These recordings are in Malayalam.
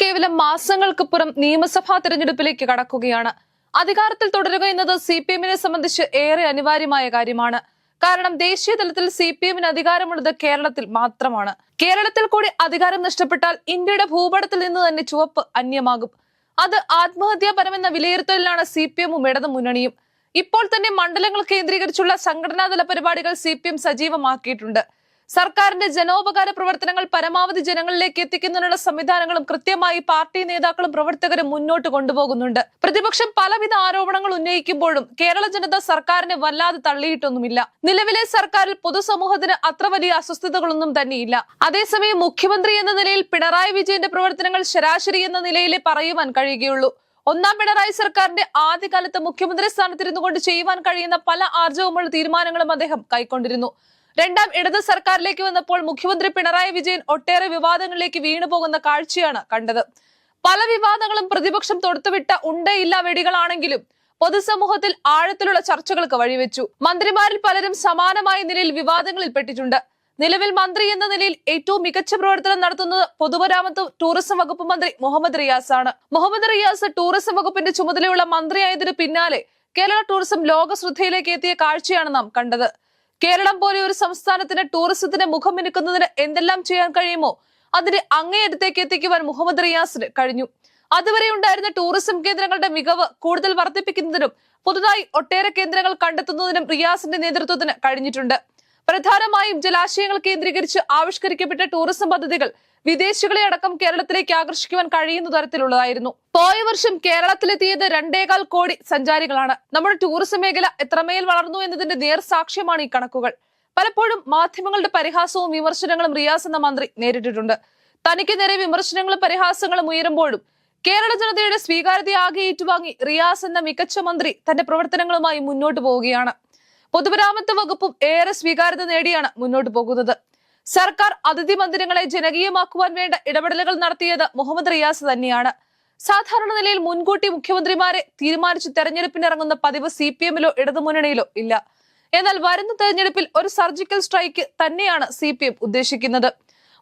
കേവലം മാസങ്ങൾക്കുപുറം നിയമസഭാ തെരഞ്ഞെടുപ്പിലേക്ക് കടക്കുകയാണ്. അധികാരത്തിൽ തുടരുക എന്നത് സി പി എമ്മിനെ സംബന്ധിച്ച് ഏറെ അനിവാര്യമായ കാര്യമാണ്. കാരണം ദേശീയ തലത്തിൽ സി പി എമ്മിന് അധികാരമുള്ളത് കേരളത്തിൽ മാത്രമാണ്. കേരളത്തിൽ കൂടി അധികാരം നഷ്ടപ്പെട്ടാൽ ഇന്ത്യയുടെ ഭൂപടത്തിൽ നിന്ന് തന്നെ ചുവപ്പ് അന്യമാകും. അത് ആത്മഹത്യാപരമെന്ന വിലയിരുത്തലിലാണ് സി പി എമ്മും ഇടതു മുന്നണിയും. ഇപ്പോൾ തന്നെ മണ്ഡലങ്ങൾ കേന്ദ്രീകരിച്ചുള്ള സംഘടനാതല പരിപാടികൾ സി പി എം സജീവമാക്കിയിട്ടുണ്ട്. സർക്കാരിന്റെ ജനോപകാര പ്രവർത്തനങ്ങൾ പരമാവധി ജനങ്ങളിലേക്ക് എത്തിക്കുന്നതിനുള്ള സംവിധാനങ്ങളും കൃത്യമായി പാർട്ടി നേതാക്കളും പ്രവർത്തകരും മുന്നോട്ട് കൊണ്ടുപോകുന്നുണ്ട്. പ്രതിപക്ഷം പലവിധ ആരോപണങ്ങൾ ഉന്നയിക്കുമ്പോഴും കേരള ജനത സർക്കാരിനെ വല്ലാതെ തള്ളിയിട്ടൊന്നുമില്ല. നിലവിലെ സർക്കാരിൽ പൊതുസമൂഹത്തിന് അത്ര വലിയ അസ്വസ്ഥതകളൊന്നും തന്നെയില്ല. അതേസമയം മുഖ്യമന്ത്രി എന്ന നിലയിൽ പിണറായി വിജയന്റെ പ്രവർത്തനങ്ങൾ ശരാശരി എന്ന നിലയിലേ പറയുവാൻ കഴിയുകയുള്ളൂ. ഒന്നാം പിണറായി സർക്കാരിന്റെ ആദ്യകാലത്ത് മുഖ്യമന്ത്രി സ്ഥാനത്തിരുന്നു കൊണ്ട് ചെയ്യുവാൻ കഴിയുന്ന പല ആർജവമുള്ള തീരുമാനങ്ങളും അദ്ദേഹം കൈക്കൊണ്ടിരുന്നു. രണ്ടാം ഇടത് സർക്കാരിലേക്ക് വന്നപ്പോൾ മുഖ്യമന്ത്രി പിണറായി വിജയൻ ഒട്ടേറെ വിവാദങ്ങളിലേക്ക് വീണുപോകുന്ന കാഴ്ചയാണ് കണ്ടത്. പല വിവാദങ്ങളും പ്രതിപക്ഷം തൊടുത്തുവിട്ട ഉണ്ടയില്ല വെടികളാണെങ്കിലും പൊതുസമൂഹത്തിൽ ആഴത്തിലുള്ള ചർച്ചകൾക്ക് വഴിവെച്ചു. മന്ത്രിമാരിൽ പലരും സമാനമായ നിലയിൽ വിവാദങ്ങളിൽ പെട്ടിട്ടുണ്ട്. നിലവിൽ മന്ത്രി എന്ന നിലയിൽ ഏറ്റവും മികച്ച പ്രവർത്തനം നടത്തുന്നത് പൊതുമരാമത്ത് ടൂറിസം വകുപ്പ് മന്ത്രി മുഹമ്മദ് റിയാസ് ആണ്. മുഹമ്മദ് റിയാസ് ടൂറിസം വകുപ്പിന്റെ ചുമതലയുള്ള മന്ത്രിയായതിനു പിന്നാലെ കേരള ടൂറിസം ലോക ശ്രദ്ധയിലേക്ക് എത്തിയ കാഴ്ചയാണ് നാം കണ്ടത്. കേരളം പോലെ ഒരു സംസ്ഥാനത്തിന് ടൂറിസത്തിന് മുഖം മിനുക്കുന്നതിന് എന്തെല്ലാം ചെയ്യാൻ കഴിയുമോ? അതിന് അങ്ങേയറ്റത്തേക്ക് എത്തിക്കുവാൻ മുഹമ്മദ് റിയാസിന് കഴിഞ്ഞു. അതുവരെ ഉണ്ടായിരുന്ന ടൂറിസം കേന്ദ്രങ്ങളുടെ മികവ് കൂടുതൽ വർദ്ധിപ്പിക്കുന്നതിനും പുതുതായി ഒട്ടേറെ കേന്ദ്രങ്ങൾ കണ്ടെത്തുന്നതിനും റിയാസിന്റെ നേതൃത്വത്തിന് കഴിഞ്ഞിട്ടുണ്ട്. പ്രധാനമായും ജലാശയങ്ങൾ കേന്ദ്രീകരിച്ച് ആവിഷ്കരിക്കപ്പെട്ട ടൂറിസം പദ്ധതികൾ വിദേശികളെ അടക്കം കേരളത്തിലേക്ക് ആകർഷിക്കുവാൻ കഴിയുന്ന തരത്തിലുള്ളതായിരുന്നു. പോയ വർഷം കേരളത്തിലെത്തിയത് രണ്ടേകാൽ കോടി സഞ്ചാരികളാണ്. നമ്മുടെ ടൂറിസം മേഖല എത്രമേൽ വളർന്നു എന്നതിന്റെ നേർ സാക്ഷ്യമാണ് ഈ കണക്കുകൾ. പലപ്പോഴും മാധ്യമങ്ങളുടെ പരിഹാസവും വിമർശനങ്ങളും റിയാസ് എന്ന മന്ത്രി നേരിട്ടിട്ടുണ്ട്. തനിക്ക് നേരെ വിമർശനങ്ങളും പരിഹാസങ്ങളും ഉയരുമ്പോഴും കേരള ജനതയുടെ സ്വീകാര്യത ആകെ ഏറ്റുവാങ്ങി റിയാസ് എന്ന മികച്ച മന്ത്രി തന്റെ പ്രവർത്തനങ്ങളുമായി മുന്നോട്ടു പോവുകയാണ്. പൊതുമരാമത്ത് വകുപ്പും ഏറെ സ്വീകാര്യത നേടിയാണ് മുന്നോട്ട് പോകുന്നത്. സർക്കാർ അതിഥി മന്ദിരങ്ങളെ ജനകീയമാക്കുവാൻ വേണ്ട ഇടപെടലുകൾ നടത്തിയത് മുഹമ്മദ് റിയാസ് തന്നെയാണ്. സാധാരണ നിലയിൽ മുൻകൂട്ടി മുഖ്യമന്ത്രിമാരെ തീരുമാനിച്ച് തെരഞ്ഞെടുപ്പിനിറങ്ങുന്ന പതിവ് സി പി എമ്മിലോ ഇടതുമുന്നണിയിലോ ഇല്ല. എന്നാൽ വരുന്ന തെരഞ്ഞെടുപ്പിൽ ഒരു സർജിക്കൽ സ്ട്രൈക്ക് തന്നെയാണ് സി ഉദ്ദേശിക്കുന്നത്.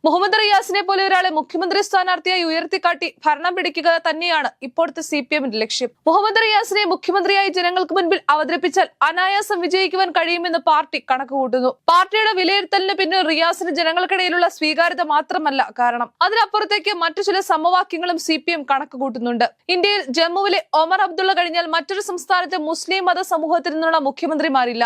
മുഹമ്മദ് റിയാസിനെ പോലെ ഒരാളെ മുഖ്യമന്ത്രി സ്ഥാനാർത്ഥിയായി ഉയർത്തിക്കാട്ടി ഭരണം പിടിക്കുക തന്നെയാണ് ഇപ്പോഴത്തെ സി പി എമ്മിന്റെ ലക്ഷ്യം. മുഹമ്മദ് റിയാസിനെ മുഖ്യമന്ത്രിയായി ജനങ്ങൾക്ക് മുൻപിൽ അവതരിപ്പിച്ചാൽ അനായാസം വിജയിക്കുവാൻ കഴിയുമെന്ന് പാർട്ടി കണക്കുകൂട്ടുന്നു. പാർട്ടിയുടെ വിലയിരുത്തലിന് പിന്നിൽ റിയാസിന് ജനങ്ങൾക്കിടയിലുള്ള സ്വീകാര്യത മാത്രമല്ല കാരണം. അതിനപ്പുറത്തേക്ക് മറ്റു ചില സമവാക്യങ്ങളും സി പി എം കണക്കുകൂട്ടുന്നുണ്ട്. ഇന്ത്യയിൽ ജമ്മുവിലെ ഒമർ അബ്ദുള്ള കഴിഞ്ഞാൽ മറ്റൊരു സംസ്ഥാനത്തെ മുസ്ലിം മത സമൂഹത്തിൽ നിന്നുള്ള മുഖ്യമന്ത്രിമാരില്ല.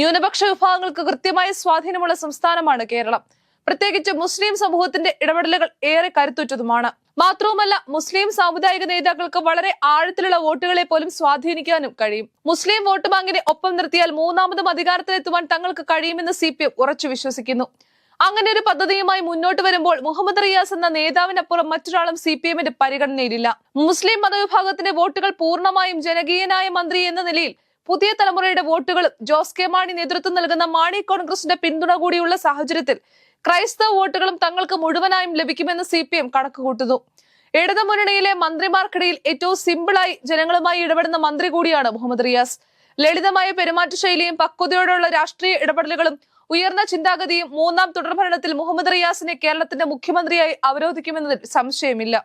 ന്യൂനപക്ഷ വിഭാഗങ്ങൾക്ക് കൃത്യമായ സ്വാധീനമുള്ള സംസ്ഥാനമാണ് കേരളം. പ്രത്യേകിച്ച് മുസ്ലിം സമൂഹത്തിന്റെ ഇടപെടലുകൾ ഏറെ കരുത്തുറ്റതുമാണ്. മാത്രവുമല്ല മുസ്ലിം സാമുദായിക നേതാക്കൾക്ക് വളരെ ആഴത്തിലുള്ള വോട്ടുകളെ പോലും സ്വാധീനിക്കാനും കഴിയും. മുസ്ലിം വോട്ട് ബാങ്കിനെ ഒപ്പം നിർത്തിയാൽ മൂന്നാമതും അധികാരത്തിലെത്തുവാൻ തങ്ങൾക്ക് കഴിയുമെന്ന് സി പി എം ഉറച്ചു വിശ്വസിക്കുന്നു. അങ്ങനെ ഒരു പദ്ധതിയുമായി മുന്നോട്ട് വരുമ്പോൾ മുഹമ്മദ് റിയാസ് എന്ന നേതാവിനപ്പുറം മറ്റൊരാളും സി പി എമ്മിന്റെ പരിഗണനയിലില്ല. മുസ്ലിം മതവിഭാഗത്തിന്റെ വോട്ടുകൾ പൂർണമായും ജനകീയനായ മന്ത്രി എന്ന നിലയിൽ പുതിയ തലമുറയുടെ വോട്ടുകളും ജോസ് കെ മാണി നേതൃത്വം നൽകുന്ന മാണി കോൺഗ്രസിന്റെ പിന്തുണ കൂടിയുള്ള സാഹചര്യത്തിൽ ക്രൈസ്തവ വോട്ടുകളും തങ്ങൾക്ക് മുഴുവനായും ലഭിക്കുമെന്ന് സി പി എം കണക്കുകൂട്ടുന്നു. ഇടതുമുന്നണിയിലെ മന്ത്രിമാർക്കിടയിൽ ഏറ്റവും സിമ്പിളായി ജനങ്ങളുമായി ഇടപെടുന്ന മന്ത്രി കൂടിയാണ് മുഹമ്മദ് റിയാസ്. ലളിതമായ പെരുമാറ്റശൈലിയും പക്വതയോടുള്ള രാഷ്ട്രീയ ഇടപെടലുകളും ഉയർന്ന ചിന്താഗതിയും മൂന്നാം തുടർഭരണത്തിൽ മുഹമ്മദ് റിയാസിനെ കേരളത്തിന്റെ മുഖ്യമന്ത്രിയായി അവരോധിക്കുമെന്നതിൽ സംശയമില്ല.